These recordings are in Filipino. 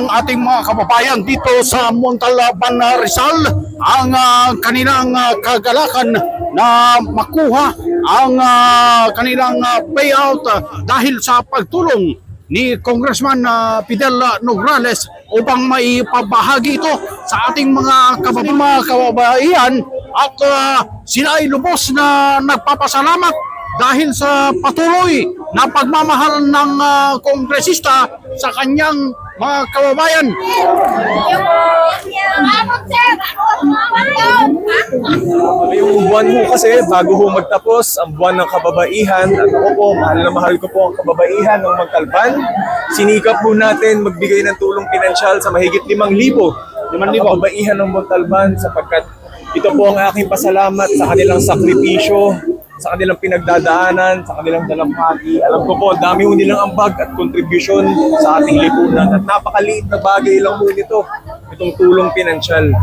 ang ating mga kababayan dito sa Montalban Rizal ang ah, kanilang ah, kagalakan na makuha ang ah, kanilang ah, payout ah, dahil sa pagtulong ni Congressman ah, Fidel Nograles upang maipabahagi ito sa ating mga kabab- mga kababayan at ah, sila ay lubos na nagpapasalamat dahil sa patuloy na pagmamahal ng ah, kongresista sa kanyang mga kababayan. Yung buwan ho kasi, bago ho magtapos, ang buwan ng kababaihan, at ako po, mahal na mahal ko po ang kababaihan ng Magkalban. Sinikap po natin magbigay ng tulong pinansyal sa mahigit 5,000 ng kababaihan ng Montalban sapagkat ito po ang aking pasalamat sa kanilang sakripisyo, sa kanilang pinagdadaanan, sa kanilang dalampati. Alam ko po, dami ho nilang ambag at kontribusyon sa ating lipunan at napakaliit na bagay lang po nito, itong tulong pinansyal.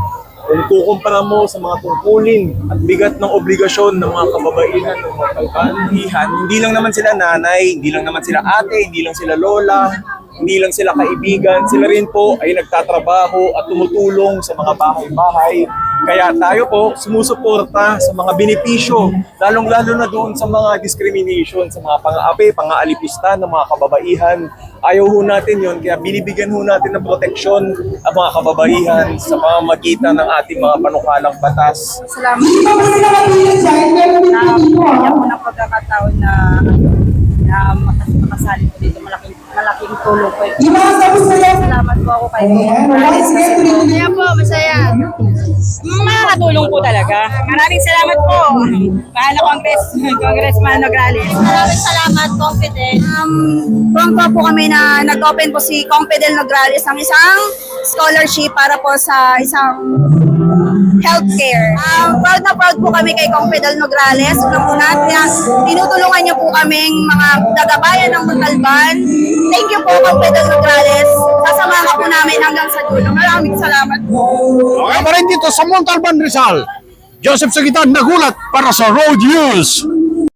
Kung kukumpara mo sa mga tungkulin at bigat ng obligasyon ng mga kababaihan ng mga kalpanihan, hindi lang naman sila nanay, hindi lang naman sila ate, hindi lang sila lola, hindi lang sila kaibigan, sila rin po ay nagtatrabaho at tumutulong sa mga bahay-bahay. Kaya tayo po sumusuporta sa mga benepisyo, lalong-lalo na doon sa mga discrimination, sa mga pang-aapi, pang-aalipusta ng mga kababaihan. Ayaw ho natin yon kaya binibigyan ho natin ng proteksyon ang mga kababaihan sa pamamagitan ng ating mga panukalang batas. Salamat na bigyan mo ng pagkakataon na na makas- makasali ko dito. Malaking, malaking tulong po. ito. Salamat po ako kay Morales kasi po. Masaya Makakatulong po talaga. Maraming salamat po. Mahal na Congress, Congressman Nograles. Maraming salamat, Confident. Um, tuwang po kami na nag-open po si Kong Fidel Nograles ng isang scholarship para po sa isang healthcare. Um, proud na proud po kami kay Kong Nograles. Unang-una, tina- tinutulungan niyo po kaming mga dagabayan ng Montalban. Thank you po, Kong Fidel Nograles. Namin hanggang sa dulo. Maraming salamat po. Okay pa dito sa Montalban Rizal. Joseph Sagitan nagulat para sa Road News.